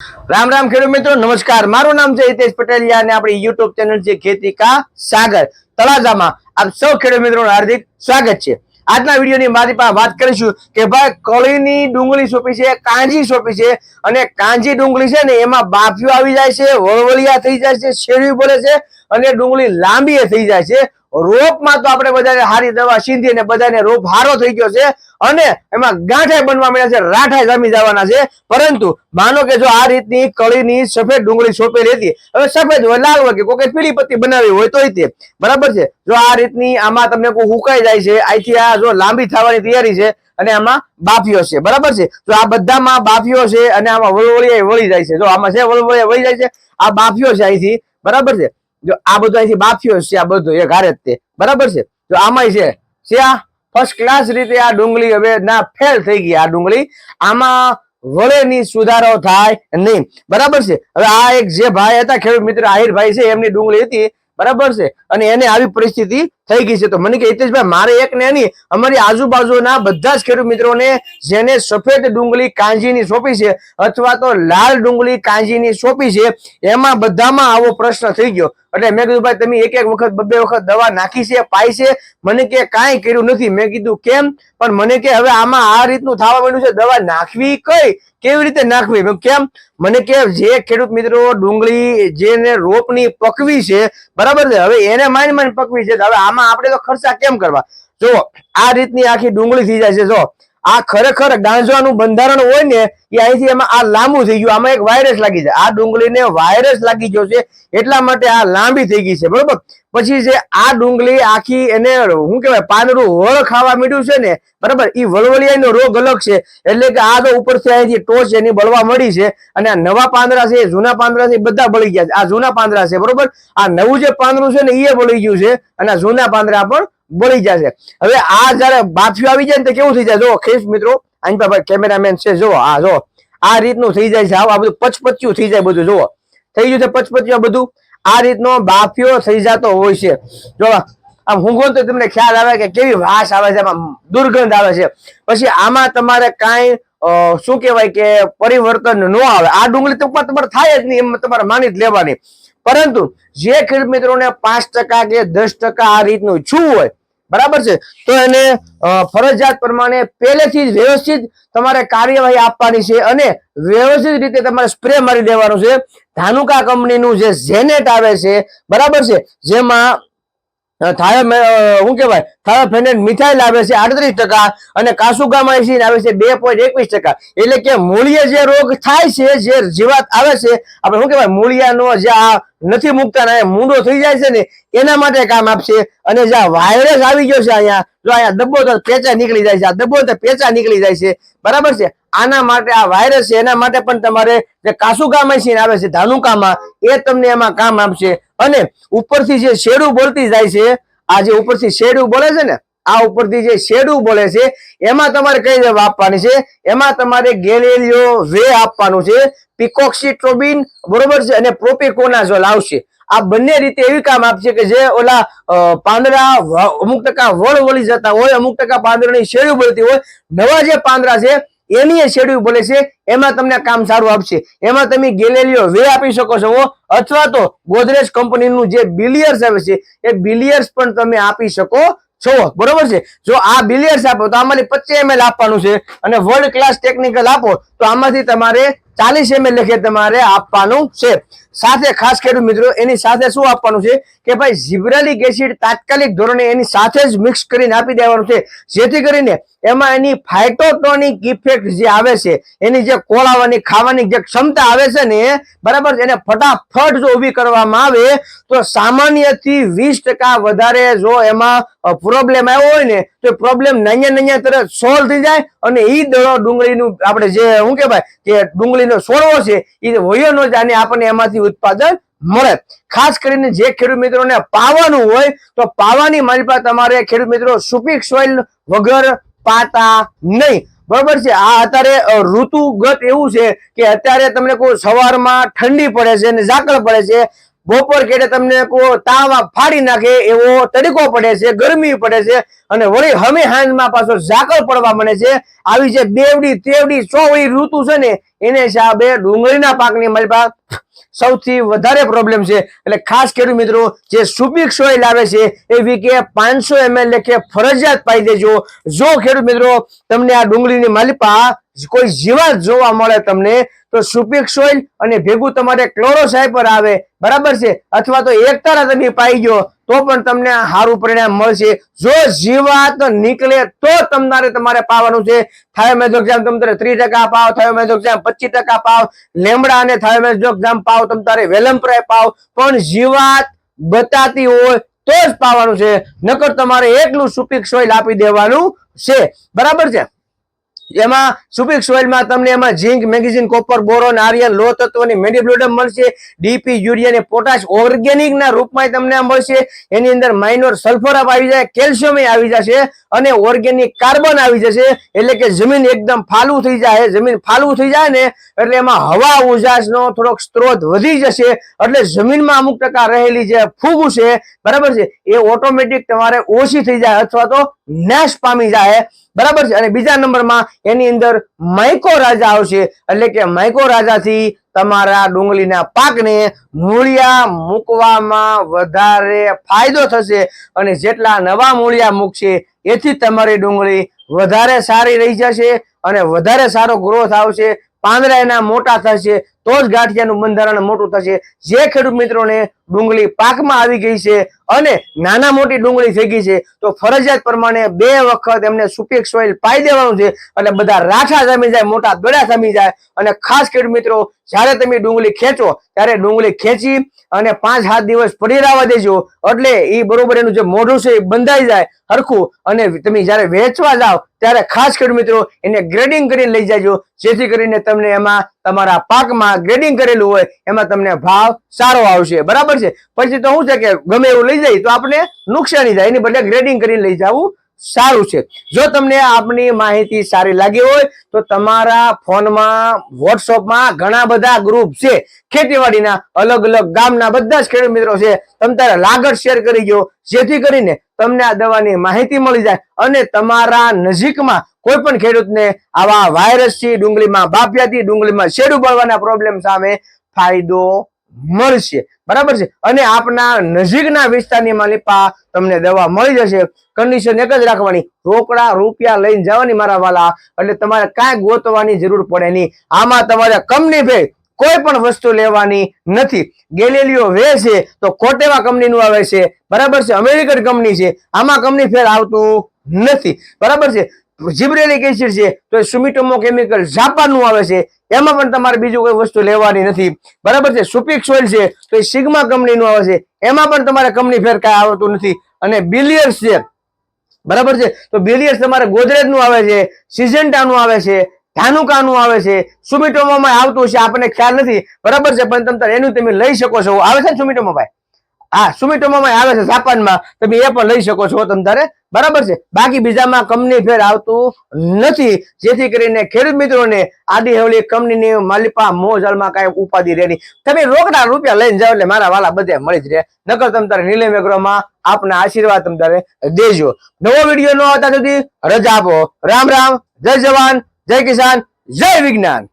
રામ રામ ખેડૂત મિત્રો, નમસ્કાર. મારું નામ છે હિતેશ પટેલિયા અને આપણી યુટ્યુબ ચેનલ છે ખેતી કા સાગર તળાજામાં આપ સૌ ખેડૂત મિત્રોનું હાર્દિક સ્વાગત છે. આજના વિડીયોની મારી પાસે વાત કરીશું કે ભાઈ કળીની ડુંગળી સોંપી છે, કાંજી સોંપી છે અને કાંજી ડુંગળી છે ને એમાં બાફીઓ આવી જાય છે, વળવળિયા થઈ જાય છે, શેરવી બોલે છે અને ડુંગળી લાંબી થઈ જાય છે. રોપમાં તો આપણે બધાને હારી દવા સીંધી અને બધાને રોપ હારો થઈ ગયો છે અને એમાં ગાંઠાઈ બનવા મળ્યા છે રાઠાઈ જામી જવાના છે. પરંતુ માનો કે જો આ રીતની કળીની સફેદ ડુંગળી સોંપેલી હતી, હવે સફેદ હોય, લાલ હોય કે કોઈ પીળી પત્તી બનાવી હોય તોય તે. બરાબર છે? જો આ રીતની આમાં તમને કોઈ હુકાઈ જાય છે અહીંથી આ જો લાંબી થવાની તૈયારી છે અને આમાં બાફીઓ છે. બરાબર છે? જો આ બધામાં બાફીઓ છે અને આમાં વળવળિયા વળી જાય છે. જો આમાં છે વળવળિયા વળી જાય છે, આ બાફીઓ છે અહીંથી બરાબર છે? જો આ બધું અહીંથી બાફ્યો છે આ બધું એ ઘારે જ તે. બરાબર છે? જો આમાંય છે છે આ ફર્સ્ટ ક્લાસ રીતે આ ડુંગળી હવે ના ફેલ થઈ ગઈ આ ડુંગળી. આમાં વળેની સુધારો થાય નહીં. બરાબર છે? હવે આ એક જે ભાઈ હતા, ખેડૂત મિત્ર આહિરભાઈ છે, એમની ડુંગળી હતી. બરાબર છે? અને એને આવી પરિસ્થિતિ થઈ ગઈ છે. તો મને કે, હિતેશભાઈ, મારે એક ને નહીં અમારી આજુબાજુના બધા જ ખેડૂત મિત્રોને જેને સફેદ ડુંગળી કાંજીની સોંપી છે અથવા તો લાલ ડુંગળી કાંજીની સોંપી છે, એમાં બધામાં આવો પ્રશ્ન થઈ ગયો. એટલે મેં કીધું, ભાઈ, તમે એક એક વખત બબે વખત દવા નાખી છે, પાઈ છે. મને કે કાંઈ કર્યું નથી. મેં કીધું, કેમ? પણ મને કે, હવે આમાં આ રીતનું થવા માંડ્યું છે, દવા નાખવી કઈ? કેવી રીતે નાખવી? કેમ? મને કે, જે ખેડૂત મિત્રો ડુંગળી, જેને રોપની પકવી છે, બરાબર છે? હવે એને માંડ માંડ પકવી છે. હવે આમાં આપણે તો ખર્ચા કેમ કરવા? જો, આ રીતની આખી ડુંગળી થઈ જાય છે, જો. આ ખરેખર ગાંજવાનું બંધારણ હોય ને, એ અહીંથી એમાં આ લાંબુ થઈ ગયું. આમાં એક વાયરસ લાગી જાય આ ડુંગળીને વાયરસ લાગી ગયો છે. એટલા માટે આ લાંબી થઈ ગઈ છે. બરોબર? પછી છે આ ડુંગળી આખી એને શું કહેવાય, પાંદડું વળ ખાવા મીડ્યું છે ને, બરાબર? એ વળવળિયાનો રોગ અલગ છે. એટલે કે આ તો ઉપરથી અહીંથી ટોચ એની બળવા મળી છે અને આ નવા પાંદડા છે, એ જૂના પાંદડા છે બધા બળી ગયા છે. આ જૂના પાંદડા છે. બરોબર? આ નવું જે પાંદડું છે ને એ બળી ગયું છે અને જૂના પાંદડા પણ બળી જશે હવે આ જયારે બાફ્યું આવી જાય ને તો કેવું થઈ જાય? જો ખેસ મિત્રો, આની પાસે કેમેરામેન છે જો આ જો આ રીતનું થઈ જાય છે, આવું, આ બધું પચપચ્યું થઈ જાય બધું, જુઓ. થઈ ગયું છે પચપચ્યું બધું? આ રીતનો બાફ્યો થઈ જતો હોય છે. જો આમ હુંગો તો તમને ખ્યાલ આવે કે કેવી વાસ આવે છે, આમાં દુર્ગંધ આવે છે. પછી આમાં તમારે કાંઈ શું કહેવાય કે પરિવર્તન ન આવે. આ ડુંગળી તો તમારે થાય જ નહીં, એમ તમારે માની જ લેવાની. પરંતુ જે ખેડૂત મિત્રોને પાંચ ટકા કે દસ ટકા આ રીતનું છું હોય બરાબર છે? તો એને ફરજિયાત પ્રમાણે પહેલેથી જ વ્યવસ્થિત તમારે કાર્યવાહી આપવાની છે અને વ્યવસ્થિત રીતે તમારે સ્પ્રે મારી દેવાનું છે. ધાનુકા કંપનીનું જે ઝેનેટ આવે છે, બરાબર છે? જેમાં થાયો શું કહેવાય? થાયોફેનેટ મિથાઇલ આવે છે આડત્રીસ ટકા અને કાસુગામાઇસિન આવે છે બે પોઈન્ટ એકવીસ ટકા. એટલે કે મૂળિયા જે રોગ થાય છે, જે જીવાત આવે છે, આપણે શું કહેવાય? મૂળિયાનો જે આ નથી મૂકતા મૂંડો થઈ જાય છે ને, એના માટે કામ આપશે. અને જે વાયરસ આવી ગયો છે અહીંયા જો અહીંયા દબો તો પેચા નીકળી જાય છે. આ દબ્બો તો પેચા નીકળી જાય છે. બરાબર છે? આના માટે આ વાયરસ છે. એના માટે પણ તમારે જે કાસુગામાઇસિન આવે છે, ધાનુકામાં, એ તમને એમાં કામ આપશે. અને ઉપરથી જે શેડું બોલતી જાય છે, આ જે ઉપરથી શેડું બોલે છે ને, આ ઉપરથી જે શેડું બોલે છે, એમાં તમારે કઈ દવા આપવાની છે? એમાં તમારે ગેલેલિયો વે આપવાનું છે. પિકોક્સિટ્રોબિન, બરોબર છે? અને પ્રોપિકોનાઝોલ આવશે. આ બંને રીતે એવી કામ આપશે કે જે ઓલા પાંદડા અમુક ટકા વળ વળી જતા હોય, અમુક ટકા પાંદડાની શેડ્યુ બળતી હોય. નવા જે પાંદડા છે, એની શેડ્યુ બોલે છે, એમાં તમને કામ સારું આપશે. એમાં તમે ગેલેલિયો વે આપી શકો છો અથવા તો ગોદરેજ કંપનીનું જે બિલિયર્સ આવે છે, એ બિલિયર્સ પણ તમે આપી શકો છો. બરોબર છે? જો આ બિલિયર્સ આપો, તો આમાંથી પચીસ એમએલ આપવાનું છે અને વર્લ્ડ ક્લાસ ટેકનિકલ આપો, તો આમાંથી તમારે ચાલીસ એમએલ લખે તમારે આપવાનું છે. સાથે ખાસ ખેડૂત મિત્રો, એની સાથે શું આપવાનું છે કે ભાઈ જીબ્રાલિક એસિડ તાત્કાલિક ધોરણે એની સાથે જ મિક્સ કરીને આપી દેવાનું છે. જેથી કરીને એમાં એની ફાઇટોટોનિક ઇફેક્ટ જે આવે છે, એની જે કોળાવાની, ખાવાની જે ક્ષમતા આવે છે ને, બરાબર એને ફટાફટ જો ઊભી કરવામાં આવે, તો સામાન્યથી વીસ વધારે જો એમાં પ્રોબ્લેમ આવ્યો હોય ને, તો પ્રોબ્લેમ નૈયા નૈયા તરત સોલ્વ થઈ જાય અને એ દળો ડુંગળીનું આપણે જે, શું કહેવાય કે ડુંગળીનો સોળવો છે એ વયો ન જાય આપણને એમાંથી ઉત્પાદન મળે. ખાસ કરીને જે ખેડૂત મિત્રોને પાવાનું હોય, તો પાવાની મારી પાસે તમારે ખેડૂત મિત્રો સુપીક સોઇલ વગર પાતા નહીં. બરોબર છે? આ અત્યારે ઋતુગત એવું છે કે અત્યારે તમને કોઈ સવારમાં ઠંડી પડે છે અને ઝાકળ પડે છે બપોર કેડે તમને તાવ ફાડી નાખે એવો તડકો પડે છે, ગરમી પડે છે અને વળી હમે હાંજમાં પાછો ઝાકળ પડવા મળે છે. આવી જે બેવડી, તેવડી ચોવડી ઋતુ છે ને, એને હિસાબે ડુંગળીના પાકની મારી સૌથી વધારે પ્રોબ્લેમ છે. એટલે ખાસ ખેડૂત મિત્રો, જે સુપીક સોઇલ આવે છે, એ વીકે પાંચસો એમએલ લેખે ફરજિયાત પાઈ દેજો. જો ખેડૂત મિત્રો, તમને આ ડુંગળીની માલિપા કોઈ જીવાત જોવા મળે તમને, તો સુપીક સોઇલ અને ભેગું તમારે ક્લોરોસાઇપર આવે. બરાબર છે? અથવા તો એક તારા તમે પાઈ ગયો, તો પણ તમને સારું પરિણામ મળશે. જો જીવાત નીકળે, તો તમારે તમારે પાવાનું છે. થાયોમેઝોક્ઝામ તમારે ત્રીસ ટકા પાવ, થાયોમેઝોક્ઝામ પચીસ ટકા પાવ, લેમડા અને થાયોમેઝોક્ઝામ પાવ તમારે વેલમપ્રાય પાવ. પણ જીવાત બતાતી હોય તો જ પાવાનું છે. નકર તમારે એકલું સુપીક સોઇલ આપી દેવાનું છે. બરાબર છે? એમાં સુપિક સોઇલમાં તમને એમાં zinc magnesium copper, boron, iron, લો તત્વની મેડિબ્લોડમ મળશે. ડીપી, યુરિયા અને પોટાશ ઓર્ગેનિક ના રૂપમાં તમને મળશે. એની અંદર માઇનોર સલ્ફર આવી જાય, કેલ્શિયમ આવી જશે અને ઓર્ગેનિક કાર્બન આવી જશે. એટલે કે જમીન એકદમ ફાલું થઈ જાય, જમીન ફાલું થઈ જાય ને, એટલે એમાં હવા ઉજાસનો થોડોક સ્ત્રોત વધી જશે. એટલે જમીનમાં અમુક ટકા રહેલી જે ફૂગ છે, બરાબર છે, એ ઓટોમેટિક તમારે ઓછી થઈ જાય અથવા તો નાશ પામી જાય. બરાબર છે? અને બીજા નંબરમાં એની અંદર માઇકો રાજા આવશે. એટલે કે માઇકો રાજાથી તમારા ડુંગળીના પાકને મૂળિયા મૂકવામાં વધારે ફાયદો થશે. અને જેટલા નવા મૂળિયા મૂકશે, એથી તમારી ડુંગળી વધારે સારી રહી જશે અને વધારે સારો ગ્રોથ આવશે. પાંદડા એના મોટા થશે તો જ ગાંઠિયાનું બંધારણ મોટું થશે. જે ખેડૂત મિત્રોને ડુંગળી પાકમાં આવી ગઈ છે અને નાના મોટી ડુંગળી થઈ ગઈ છે, તો ફરજિયાત પ્રમાણે બે વખત એમને સુપીક સોઇલ પાઈ દેવાનું છે એટલે બધા રાઠા જમી જાય, મોટા દડા જામી જાય. અને ખાસ ખેડૂત મિત્રો, જ્યારે તમે ડુંગળી ખેંચો, ત્યારે ડુંગળી ખેંચી અને પાંચ સાત દિવસ પડી રહેવા દેજો. એટલે એ બરોબર એનું જે મોઢું છે એ બંધાઈ જાય, હરખું. અને તમે જ્યારે વેચવા જાઓ, ત્યારે ખાસ ખેડૂત મિત્રો, એને ગ્રેડિંગ કરીને લઈ જાજો. જેથી કરીને તમને એમાં તમારા પાકમાં ગ્રેડિંગ કરેલું હોય, એમાં તમને ભાવ સારો આવશે. બરાબર છે? પછી તો શું છે કે ગમે એવું લઈ જાય, તો આપણે નુકસાની જાય એની બદલે ગ્રેડિંગ કરીને લઈ જવું સારું છે. જો તમને આપની માહિતી સારી લાગી હોય, તો તમારા ફોનમાં વોટ્સઅપમાં ઘણા બધા ગ્રુપ છે. ખેતીવાડીના અલગ અલગ ગામના બધા જ ખેડૂત મિત્રો છે. તમે તારે લાગત શેર કરી ગયો જેથી કરીને તમને આ દવાની માહિતી મળી જાય અને તમારા નજીકમાં કોઈ પણ ખેડૂતને આવા વાયરસથી ડુંગળીમાં બાફિયાથી ડુંગળીમાં શેડું બળવાના પ્રોબ્લેમ સામે ફાયદો મળશે. બરાબર છે? અને આપના નજીકના વિસ્તારની માલિપા તમને દવા મળી જશે. કન્ડિશન એક જ રાખવાની. રોકડા, રૂપિયા લઈને જવાની મારા વાલા. એટલે તમારે કાંઈ ગોતવાની જરૂર પડે નહીં. આમાં તમારે કંપની ભે કોઈ પણ વસ્તુ લેવાની નથી. ગેલેલિયો વે છે તો કોટેવા કંપનીનું આવે છે. બરાબર છે? અમેરિકન કંપની છે. આમાં કંપની ફેર આવતું નથી. બરાબર છે? જીબ્રેલિક એસિડ છે, તો એ સુમિટોમો કેમિકલ જાપાનનું આવે છે. એમાં પણ તમારે બીજું કોઈ વસ્તુ લેવાની નથી. બરાબર છે? સુપિક સોઇલ છે, તો એ સિગ્મા કંપનીનું આવે છે. એમાં પણ તમારે કંપની ફેર કાંઈ આવતું નથી. અને બિલિયર્સ છે, બરાબર છે? તો બિલિયર્સ તમારે ગોદરેજનું આવે છે સિઝન્ટાનું આવે છે, ધાનુકાનું આવે છે. સુમિટોમોમાં આવતું છે, આપણને ખ્યાલ નથી. બરાબર છે? પણ તમે એનું તમે લઈ શકો છો. આવે છે ને સુમિટોમો ભાઈ? હા સુમિટોમાં આવે છે જાપાનમાં તમે એ પણ લઈ શકો છો તમ તારે. બરાબર છે? બાકી બીજામાં કંપની ફેર આવતું નથી. જેથી કરીને ખેડૂત મિત્રોને આડી હવળી કંપનીની માલિપા મોજાલમાં કાંઈ ઉપાધિ રહે તમે રોકડા રૂપિયા લઈને જાઓ એટલે મારા વાલા બધે મળી જ રહે. નકર તમ તારે નીલમ એગ્રોમાં આપના આશીર્વાદ તમ તારે દેજો. નવો વીડિયો ન આવતા સુધી રજા આપો. રામ રામ, જય જવાન, જય કિસાન, જય વિજ્ઞાન.